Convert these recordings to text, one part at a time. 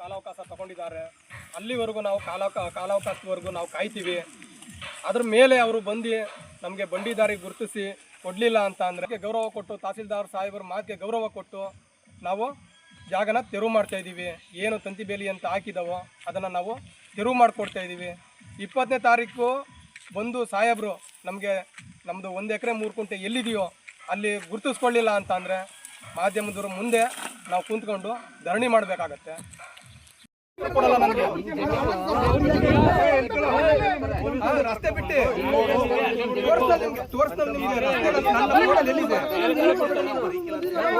ಕಾಲಾವಕಾಶ ತಗೊಂಡಿದ್ದಾರೆ. ಅಲ್ಲಿವರೆಗೂ ನಾವು ಕಾಲಾವಕ ಕಾಲಾವಕಾಶವರೆಗೂ ನಾವು ಕಾಯ್ತೀವಿ. ಅದ್ರ ಮೇಲೆ ಅವರು ಬಂದು ನಮಗೆ ಬಂಡಿದಾರಿ ಗುರುತಿಸಿ ಕೊಡಲಿಲ್ಲ ಅಂತ ಅಂದರೆ ಗೌರವ ಕೊಟ್ಟು ತಹಸೀಲ್ದಾರ್ ಸಾಹೇಬರ ಮಾತಿಗೆ ಗೌರವ ಕೊಟ್ಟು ನಾವು ಜಾಗನ ತೆರವು ಮಾಡ್ತಾ ಇದ್ದೀವಿ. ಏನು ತಂತಿ ಬೇಲಿ ಅಂತ ಹಾಕಿದವೋ ಅದನ್ನು ನಾವು ತೆರವು ಮಾಡಿಕೊಡ್ತಾ ಇದ್ದೀವಿ. ಇಪ್ಪತ್ತನೇ ತಾರೀಕು ಬಂದು ಸಾಹೇಬರು ನಮಗೆ ನಮ್ಮದು ಒಂದು ಎಕರೆ ಮೂರು ಕುಂಟೆ ಎಲ್ಲಿದೆಯೋ ಅಲ್ಲಿ ಗುರುತಿಸ್ಕೊಳ್ಳಿಲ್ಲ ಅಂತ ಅಂದರೆ ಮಾಧ್ಯಮದವ್ರ ಮುಂದೆ ನಾವು ಕುಂತ್ಕೊಂಡು ಧರಣಿ ಮಾಡಬೇಕಾಗತ್ತೆ. ಕೊಡಲ್ಲ ರಸ್ತೆ ಬಿಟ್ಟು?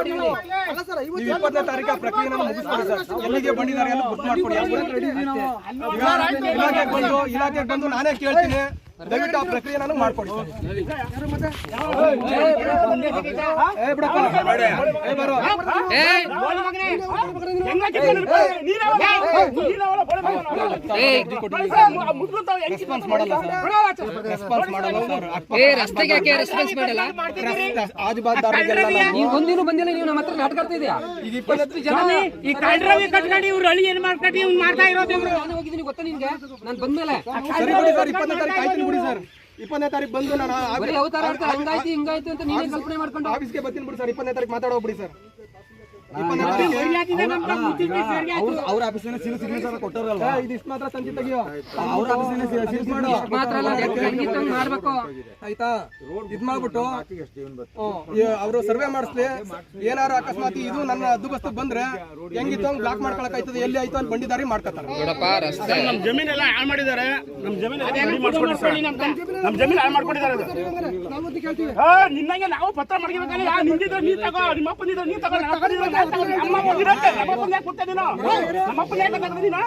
ನೀವು ಇಪ್ಪತ್ತನೇ ತಾರೀಕು ಆ ಪ್ರಕ್ರಿಯೆನ ಮುಗಿಸ್ಕೊಡಿ ಸರ್. ಎಲ್ಲಿಗೆ ಬಂದಿದ್ದಾರೆ ಎಲ್ಲ ಗುರ್ತು ಮಾಡ್ಕೊಡಿ. ಈಗ ಇಲಾಖೆಗೆ ಬಂದು ಇಲಾಖೆಗೆ ಬಂದು ನಾನೇ ಕೇಳ್ತೀನಿ. ದಯವಿಟ್ಟು ಆ ಪ್ರಕ್ರಿಯೆ ನಾನು ಮಾಡ್ಕೊಡಿ ಏ ಬಿಡಪ್ಪ ರಸ್ತೆಗೆ ಯಾಕೆ ರೆಸ್ಪಾನ್ಸ್ ಮಾಡಲ್ಲ. ಒಂದಿನೂ ಬಂದಿಲ್ಲ ನೀವು ನಮ್ಮ ಹತ್ರ ನಾಟಕ ಇದೆಯಾ ಜನ ಈ ಕಳ್ರವಿ ಕಟ್ಕೊಂಡು ಇವ್ರು ಹಳ್ಳಿ ಏನ್ ಮಾಡ್ಕೊಂಡು ಇವ್ನು ಮಾಡ್ತಾ ಇರೋದು ನಾನು ಹೋಗಿದ್ದೀನಿ ಗೊತ್ತಾ ನಿನ್ಗೆ ನಾನು ಬಂದ್ಮೇಲೆ ಇಪ್ಪತ್ತನೇ ತಾರೀಕು ಬಂದು ನಾನು ಹಂಗಾಯ್ತು ಹಿಂಗಾಯ್ತು ಅಂತ ನೀನೇ ಕಲ್ಪನೆ ಮಾಡ್ಕೊಂಡು ಆಫೀಸ್ಗೆ ಬರ್ತೀನಿ ಬಿಡಿ ಸರ್. ಇಪ್ಪತ್ತನೇ ತಾರೀಕು ಮಾತಾಡೋ ಬಿಡಿ ಸರ್. ಅವ್ರ ಆಫೀಸಿನ ಸೀಲ್ ಸಿಗ್ನೇಚರ್ ಕೊಟ್ಟಾರಲ್ಲ ಏ, ಇದು ಇಷ್ಟು ಮಾತ್ರ ಸಂಜೆ ತೆಗಿಯೋ. ಅವ್ರ ಆಫೀಸಿನ ಸೀಲ್ ಮಾಡು ಮಾತ್ರ ಮಾಡ್ಬೇಕು. ಆಯ್ತಾ? ಇದ್ ಮಾಡ್ಬಿಟ್ಟು ಅವರು ಸರ್ವೆ ಮಾಡಿಸ್ಲಿ. ಏನಾರು ಅಕಸ್ಮಾತ್ ಇದು ನನ್ನ ಬಸ್ತು ಬಂದ್ರೆ ಹೆಂಗಿತ್ತು ಹಂಗ್ ಬ್ಲಾಕ್ ಮಾಡ್ಕೊಳಕ್ ಆಯ್ತದೆ ಎಲ್ಲಿ ಆಯ್ತು ಅಂತ ಬಂಡಿದಾರಿ ಮಾಡ್ಕೊತಾರೆ. ನೋಡಪ್ಪ ರಸ್ತೆ. ನಮ್ ಜಮೀನೆಲ್ಲ ಹಾಳು ಮಾಡಿದ್ದಾರೆ. ನಮ್ ಜಮೀನ್ ನಮ್ ಜಮೀನ್ ಹಾಳು ಮಾಡ್ಕೊಂಡಿದ್ದಾರೆ ಅದು. ಆ, ನಿನ್ನಂಗೆ ನಾವು ಪತ್ರ ಮಾಡ್ಕೋಬೇಕಲ್ಲ ಯಾ ನಿಂದಿದ್ರೆ ನೀ ತಗೋ ನಿಮ್ಮ ಅಪ್ಪನಿದ್ರೆ ನೀ ತಗೋ ನಮ್ಮ ಅಪ್ಪನಿದ್ರೆ ನಾನ್ ತಗೋ. ನಮ್ಮ ಅಪ್ಪನಿರುತ್ತೆ, ನಮ್ಮ ಅಪ್ಪನ ಯಾಕೆ ಕೊಡ್ತಾ ಇದೀನೋ? ನಮ್ಮ ಅಪ್ಪನ ಯಾಕೆ ತಗೊಂಡ್ ನೀನು?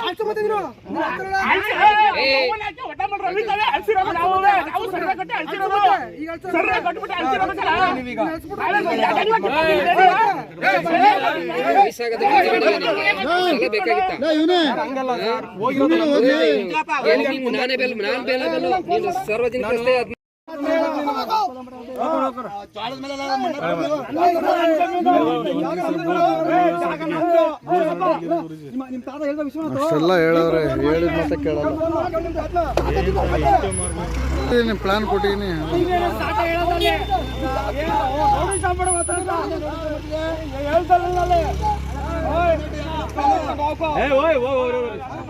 ಏ, ಯಾಕೆ ಅಳ್ತಾವೆ? ಅಳ್ಸಿರೋದು ನಾವು ನಾವು ಸರ್ವೆ ಕಟ್ಟಿ ಅಳ್ಸಿರೋದು. ಸರ್ವೆ ಕಟ್ಬಿಟ್ಟು ಅಳ್ಸಿರೋದಕ್ಕಲ್ಲ? ನಾವೇ ಅಷ್ಟೆಲ್ಲ ಹೇಳವ್ರೆ ಹೇಳಿದ ಮತ್ತೆ ಕೇಳಲ್ಲ. ನೀನು ಪ್ಲಾನ್ ಕೊಟ್ಟಿನಿ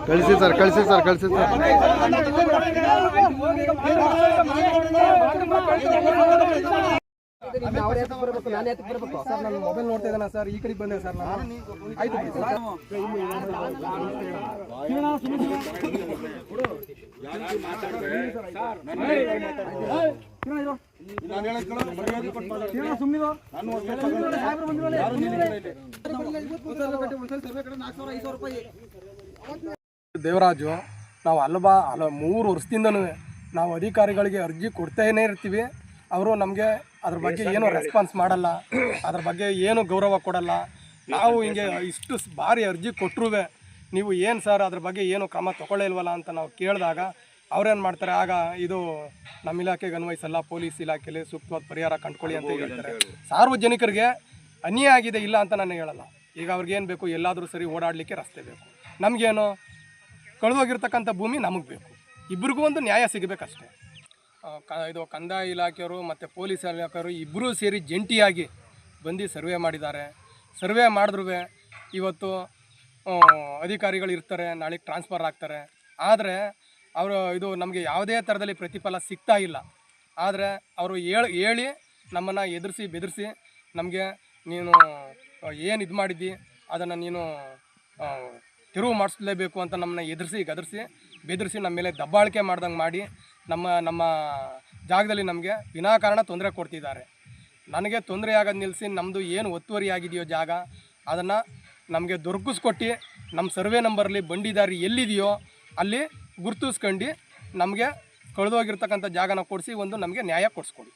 ಕಳಿಸಿ ಸರ್ ಕಳಿಸಿ ಸರ್ ಕಳಿಸಿ ಸರ್. ಬರ್ಬೇಕು ನಾನು ಸರ್ ನಾನು ಮೊಬೈಲ್ ನೋಡ್ತಾ ಸರ್ ಈ ಕಡೆಗೆ ಬಂದೆ ಸರ್ ಆಯ್ತು ಸರ್ ದೇವರಾಜು ನಾವು ಅಲ್ಬಾ ಹಲ ಮೂರು ವರ್ಷದಿಂದನೂ ನಾವು ಅಧಿಕಾರಿಗಳಿಗೆ ಅರ್ಜಿ ಕೊಡ್ತೇನೆ ಇರ್ತೀವಿ. ಅವರು ನಮಗೆ ಅದ್ರ ಬಗ್ಗೆ ಏನು ರೆಸ್ಪಾನ್ಸ್ ಮಾಡಲ್ಲ ಅದ್ರ ಬಗ್ಗೆ ಏನು ಗೌರವ ಕೊಡಲ್ಲ. ನಾವು ಹಿಂಗೆ ಇಷ್ಟು ಬಾರಿ ಅರ್ಜಿ ಕೊಟ್ಟರು ನೀವು ಏನು ಸರ್ ಅದ್ರ ಬಗ್ಗೆ ಏನು ಕ್ರಮ ತಗೊಳ್ಳೇ ಇಲ್ವಲ್ಲ ಅಂತ ನಾವು ಕೇಳಿದಾಗ ಅವ್ರೇನು ಮಾಡ್ತಾರೆ ಆಗ ಇದು ನಮ್ಮ ಇಲಾಖೆಗೆ ಅನ್ವಯಿಸಲ್ಲ ಪೊಲೀಸ್ ಇಲಾಖೆಯಲ್ಲಿ ಸೂಕ್ತವಾದ ಪರಿಹಾರ ಕಂಡ್ಕೊಳ್ಳಿ ಅಂತ ಹೇಳ್ತಾರೆ. ಸಾರ್ವಜನಿಕರಿಗೆ ಅನ್ಯಾಯ ಆಗಿದೆ ಇಲ್ಲ ಅಂತ ನಾನು ಹೇಳಲ್ಲ. ಈಗ ಅವ್ರಿಗೇನು ಬೇಕು ಎಲ್ಲಾದರೂ ಸರಿ ಓಡಾಡಲಿಕ್ಕೆ ರಸ್ತೆ ಬೇಕು. ನಮಗೇನು ಕಳೆದೋಗಿರ್ತಕ್ಕಂಥ ಭೂಮಿ ನಮಗೆ ಬೇಕು. ಇಬ್ರಿಗೂ ಒಂದು ನ್ಯಾಯ ಸಿಗಬೇಕಷ್ಟೇ. ಕ, ಇದು ಕಂದಾಯ ಇಲಾಖೆಯವರು ಮತ್ತು ಪೊಲೀಸ್ ಇಲಾಖೆಯವರು ಇಬ್ಬರೂ ಸೇರಿ ಜಂಟಿಯಾಗಿ ಬಂದು ಸರ್ವೆ ಮಾಡಿದ್ದಾರೆ. ಸರ್ವೆ ಮಾಡಿದ್ರು ಇವತ್ತು ಅಧಿಕಾರಿಗಳು ಇರ್ತಾರೆ ನಾಳೆಗೆ ಟ್ರಾನ್ಸ್ಫರ್ ಆಗ್ತಾರೆ. ಆದರೆ, ಅವರು ಇದು ನಮಗೆ ಯಾವುದೇ ಥರದಲ್ಲಿ ಪ್ರತಿಫಲ ಸಿಗ್ತಾ ಇಲ್ಲ. ಆದರೆ, ಅವರು ಹೇಳಿ ಹೇಳಿ ನಮ್ಮನ್ನು ಎದುರಿಸಿ, ಬೆದರಿಸಿ ನಮಗೆ ನೀನು ಏನು ಇದು ಮಾಡಿದ್ದಿ? ಅದನ್ನು ನೀನು ತೆರವು ಮಾಡಿಸ್ಲೇಬೇಕು ಅಂತ ನಮ್ಮನ್ನ ಎದುರಿಸಿ, ಗದರಿಸಿ, ಬೆದರಿಸಿ ನಮ್ಮ ಮೇಲೆ ದಬ್ಬಾಳಿಕೆ ಮಾಡ್ದಂಗೆ ಮಾಡಿ ನಮ್ಮ ನಮ್ಮ ಜಾಗದಲ್ಲಿ ನಮಗೆ ವಿನಾಕಾರಣ ತೊಂದರೆ ಕೊಡ್ತಿದ್ದಾರೆ. ನನಗೆ ತೊಂದರೆ ಆಗೋದು ನಿಲ್ಲಿಸಿ ನಮ್ಮದು ಏನು ಒತ್ತುವರಿ ಆಗಿದೆಯೋ ಜಾಗ, ಅದನ್ನು ನಮಗೆ ದೊರಕಿಸ್ಕೊಟ್ಟು ನಮ್ಮ ಸರ್ವೆ ನಂಬರಲ್ಲಿ ಬಂಡಿದಾರಿ ಎಲ್ಲಿದೆಯೋ ಅಲ್ಲಿ ಗುರ್ತಿಸ್ಕೊಂಡು ನಮಗೆ ಕಳೆದೋಗಿರ್ತಕ್ಕಂಥ ಜಾಗನ ಕೊಡಿಸಿ ಒಂದು ನಮಗೆ ನ್ಯಾಯ ಕೊಡಿಸ್ಕೊಡಿ.